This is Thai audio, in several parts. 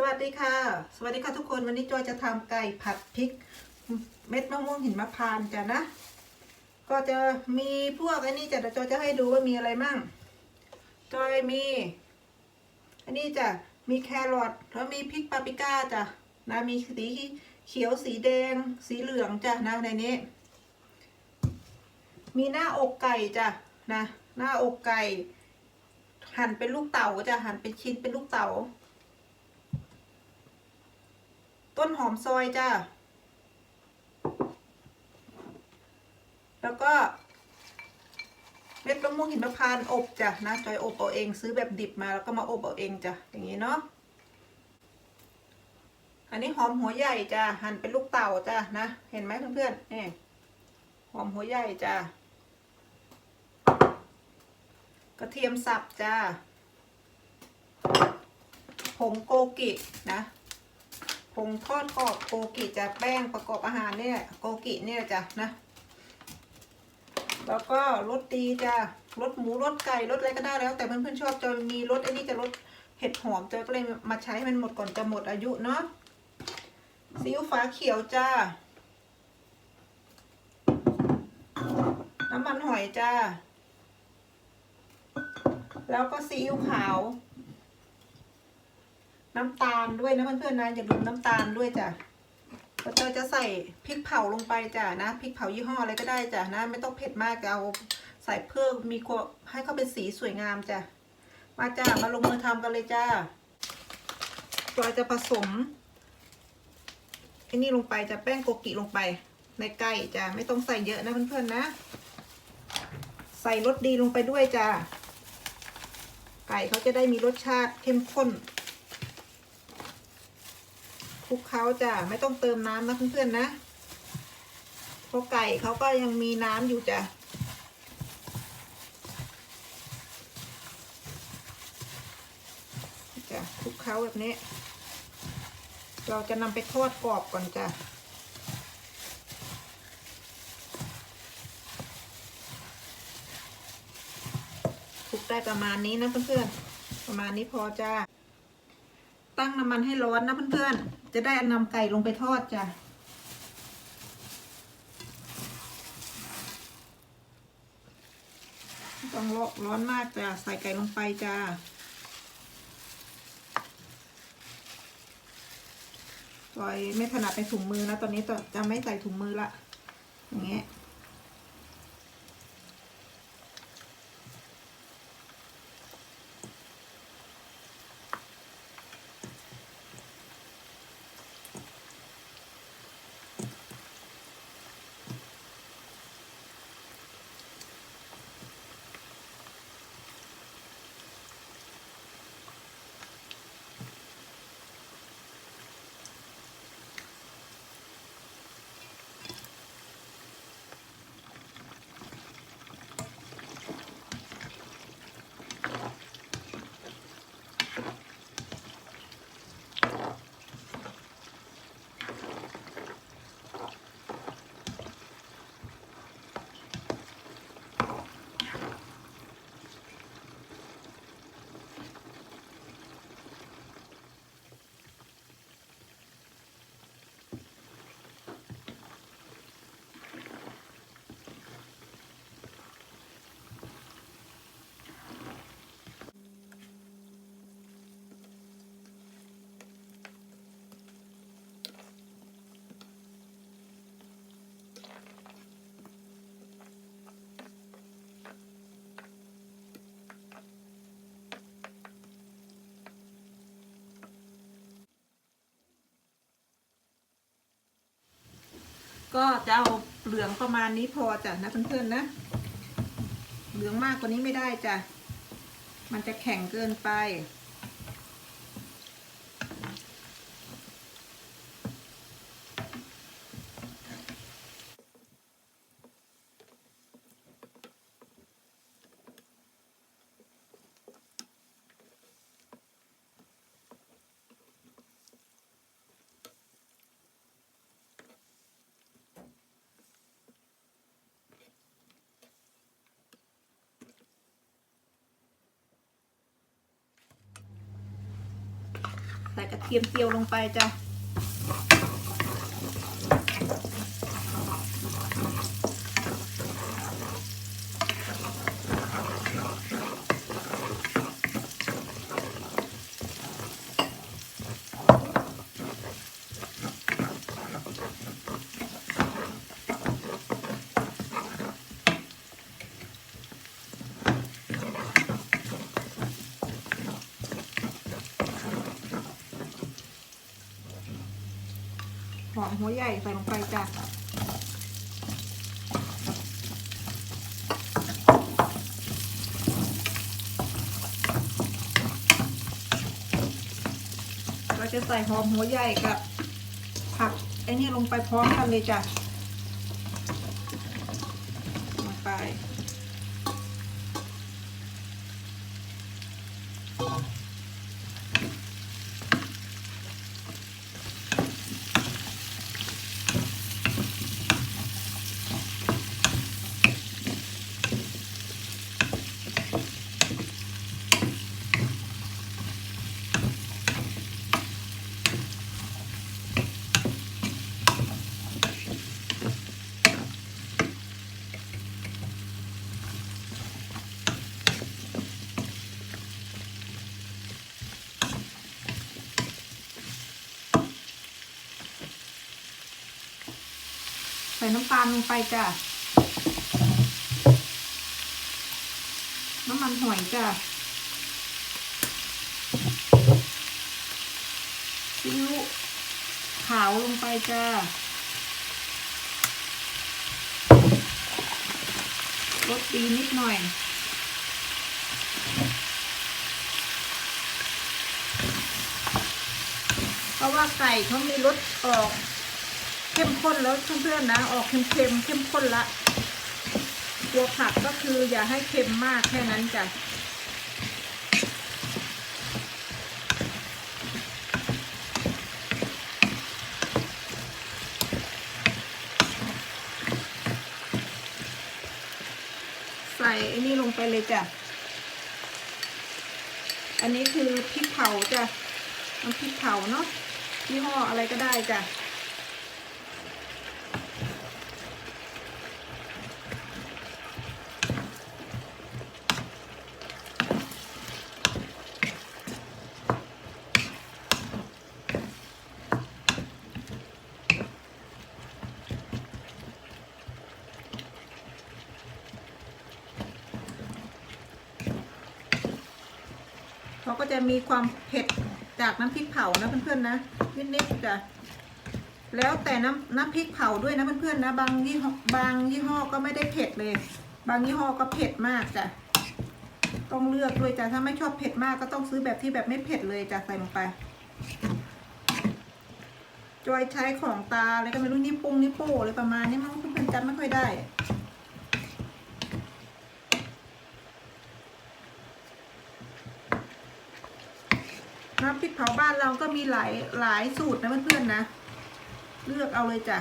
สวัสดีค่ะ สวัสดีค่ะทุกคนวันนี้จอยจะทำไก่ผัดพริก เม็ดมะม่วงหินมะพร้าวจ้ะนะ ก็จะมีพวกอันนี้จ้ะจอยจะให้ดูว่ามีอะไรมั่ง จอยมี อันนี้จ้ะมีแครอทแล้วมีพริกปาปริก้าจ้ะนะมีสีเขียวสีแดง สีเหลืองจ้ะนะในนี้ มีหน้าอกไก่จ้ะนะ หน้าอกไก่ หั่นเป็นลูกเต๋าจ้ะหั่นเป็นชิ้นเป็นลูกเต๋า ต้นหอมซอยจ้าแล้วก็เม็ดมะม่วงหินมะพานอบจ้ะนะจอยอบเอาเองซื้อแบบดิบมาแล้วก็มาอบเอาเองจ้ะอย่างนี้เนาะอันนี้หอมหัวใหญ่จ้ะหั่นเป็นลูกเต่าจ้ะนะ เห็นไหมเพื่อนๆนี่หอมหัวใหญ่จ้ะกระเทียมสับจ้าผงโกกินะ งทอดกรอบโกกิจะแป้งประกอบอาหารเนี่ยโกกิเนี่ยจ้ะนะ แล้วก็รสดีจ้ะรสหมูรสไก่รสอะไรก็ได้แล้ว แต่เพื่อนๆชอบจะมีรสไอ้นี่จะรสเห็ดหอมจะก็เลยมาใช้มันหมดก่อนจะหมดอายุเนาะซีอิ๊วฟ้าเขียวจ้า น้ำมันหอยจ้า แล้วก็ซีอิ๊วขาว น้ำตาลด้วยนะเพื่อนๆนะอย่าลืมน้ำตาลด้วยจ้ะเราจะใส่พริกเผาลงไปจ้ะนะพริกเผายี่ห้ออะไรก็ได้จ้ะนะไม่ต้องเผ็ดมากจะเอาใส่เพื่อมีควให้เขาเป็นสีสวยงามจ้ะมาจ้ะมาลงมือทำกันเลยจ้าเราจะผสมไอ้นี่ลงไปจะแป้งโกกิลงไปในไก่จ้ะไม่ต้องใส่เยอะนะเพื่อนๆนะ ใส่รสดีลงไปด้วยจ้ะไก่เขาจะได้มีรสชาติเข้มข้น คลุกเขาจ้ะไม่ต้องเติมน้ำนะเพื่อนๆนะเพราะไก่เขาก็ยังมีน้ำอยู่จ้ะจ้ะคลุกเขาแบบนี้ เราจะนำไปทอดกรอบก่อนจ้ะคลุกได้ประมาณนี้นะเพื่อนๆประมาณนี้พอจ้า ตั้งน้ำมันให้ร้อนนะเพื่อนๆ จะได้นำไก่ลงไปทอดจ้ะ ต้องร้อนมากจ้ะ ใส่ไก่ลงไปจ้าจอยไม่ถนัดในถุงมือนะ ตอนนี้จะไม่ใส่ถุงมือละ อย่างเงี้ย ก็จะเอาเหลืองประมาณนี้พอจ้ะนะเพื่อนๆนะ เหลืองมากกว่านี้ไม่ได้จ้ะ มันจะแข็งเกินไป ใส่กระเทียมเจียวลงไปจ้ะ มหัวใหญ่ใส่ลงไปจ้ะเราจะใส่หอมหัวใหญ่กับผักไอ้นี่ลงไปพร้อมกันเลยจ้ะลงไป น้ำตาลลงไปจ้ะ น้ำมันหอยจ้ะซีอิ๊วขาวลงไปจ้ะรสดีนิดหน่อยเพราะว่าไก่เขามีรสออก เข้มข้นแล้วเพื่อนๆนะ ออกเค็มๆเข้มข้นละ ตัวผักก็คืออย่าให้เค็มมากแค่นั้นจ้ะใส่ไอ้นี่ลงไปเลยจ้ะ อันนี้คือพริกเผาจ้ะน้ำพริกเผาเนาะยี่ห้ออะไรก็ได้จ้ะ เขาก็จะมีความเผ็ดจากน้ำพริกเผานะเพื่อนๆนะนิดๆจ้ะแล้วแต่น้ำน้ำพริกเผาด้วยนะเพื่อนๆนะบางยี่ห้อบางยี่ห้อก็ไม่ได้เผ็ดเลย บางยี่ห้อก็เผ็ดมากจ้ะต้องเลือกด้วยจ้ะถ้าไม่ชอบเผ็ดมากก็ต้องซื้อแบบที่แบบไม่เผ็ดเลยจ้ะใส่ลงไปจอยใช้ของตาอะไรก็ไม่รู้นิปุ้งนิโป้อะไรประมาณนี้มั้งเพื่อนๆจำไม่ค่อยได้ น้ำพริก เผาบ้านเราก็มีหลายหลายสูตรนะเพื่อนๆนะ เลือกเอาเลยจ้ะ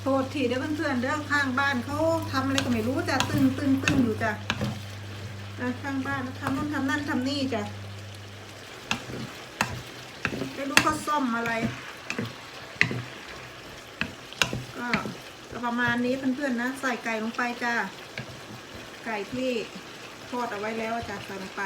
โทษทีเด้อเพื่อนๆเด้อข้างบ้านเขาทำอะไรก็ไม่รู้จ้ะตึงตึงตึงอยู่จ้ะข้างบ้านทำนู่นทำนั่นทำนี่จ้ะไม่รู้เขาซ่อมอะไร ก็ก็ประมาณนี้เพื่อนๆนะ ใส่ไก่ลงไปจ้ะไก่ที่ ทอดเอาไว้แล้วอะจ้ะใส่ลงไป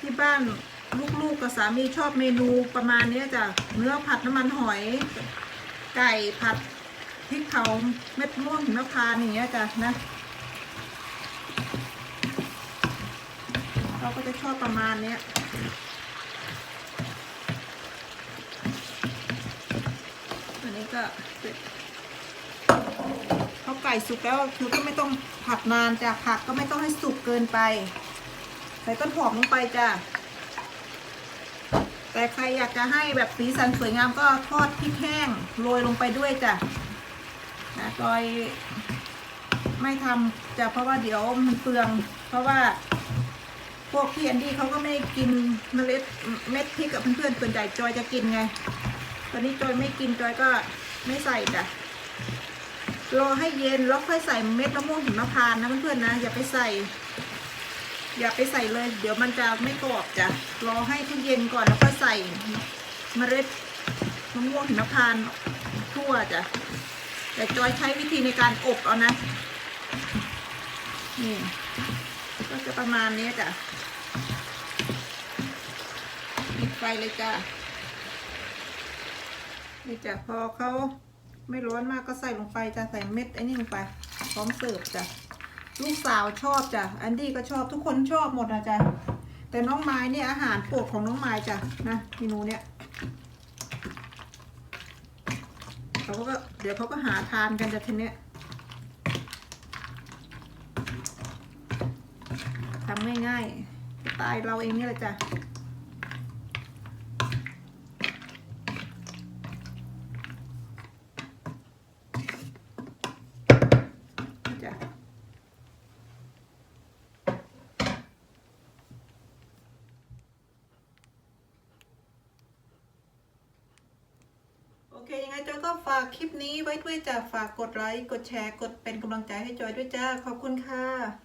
ที่บ้านลูกๆกับสามีชอบเมนูประมาณนี้จ้ะเนื้อผัดน้ำมันหอย ไก่ผัด พริกเผาเม็ดม่วงหิมพานต์อย่างเงี้ยจ้ะนะ เราก็จะชอบประมาณเนี้ยอันนี้ก็เสร็จพอไก่สุกแล้วคือก็ไม่ต้องผัดนานจ้ะผักก็ไม่ต้องให้สุกเกินไป ใส่ต้นหอมลงไปจ้ะแต่ใครอยากจะให้แบบสีสันสวยงามก็ทอดพริกแห้งโรยลงไปด้วยจ้ะ นะจอย ไม่ทำจะเพราะว่าเดี๋ยวมันเปลือง เพราะว่า พวกพี่แอนดี้เขาก็ไม่กินเมล็ดเม็ดพริกกับเพื่อนๆส่วนใหญ่จอยจะกินไง ตอนนี้จอยไม่กินจอยก็ไม่ใส่จ้ะรอให้เย็นแล้วค่อยใส่เม็ดมะม่วงหิมพานต์นะเพื่อนๆนะ อย่าไปใส่ อย่าไปใส่เลย เดี๋ยวมันจะไม่กรอบจ้ะรอให้ทุกเย็นก่อนแล้วค่อยใส่เมล็ดมะม่วงหิมพานต์ทั่วจ้ะ แต่จอยใช้วิธีในการอบเอานะ นี่ ก็จะประมาณนี้จ้ะปิดไฟเลยจ้ะ นี่จ้ะพอเขาไม่ร้อนมากก็ใส่ลงไปจะใส่เม็ดไอ้นี่ลงไป พร้อมเสิร์ฟจ้ะ ลูกสาวชอบจ้ะ อันดี้ก็ชอบทุกคนชอบหมดนะจ๊ะแต่น้องไม้เนี่ยอาหารโปรดของน้องไม้จ้ะนะเมนูเนี่ย เขาก็เดี๋ยวเขาก็หาทานกันจะทีเนี้ยทำง่ายๆสไตล์เราเองนี่แหละจ้ะจ้ะโอเค ยังไง จอยก็ฝากคลิปนี้ไว้ด้วยจ้ะฝากกดไลค์กดแชร์กดเป็นกำลังใจให้จอยด้วยจ้าขอบคุณค่ะ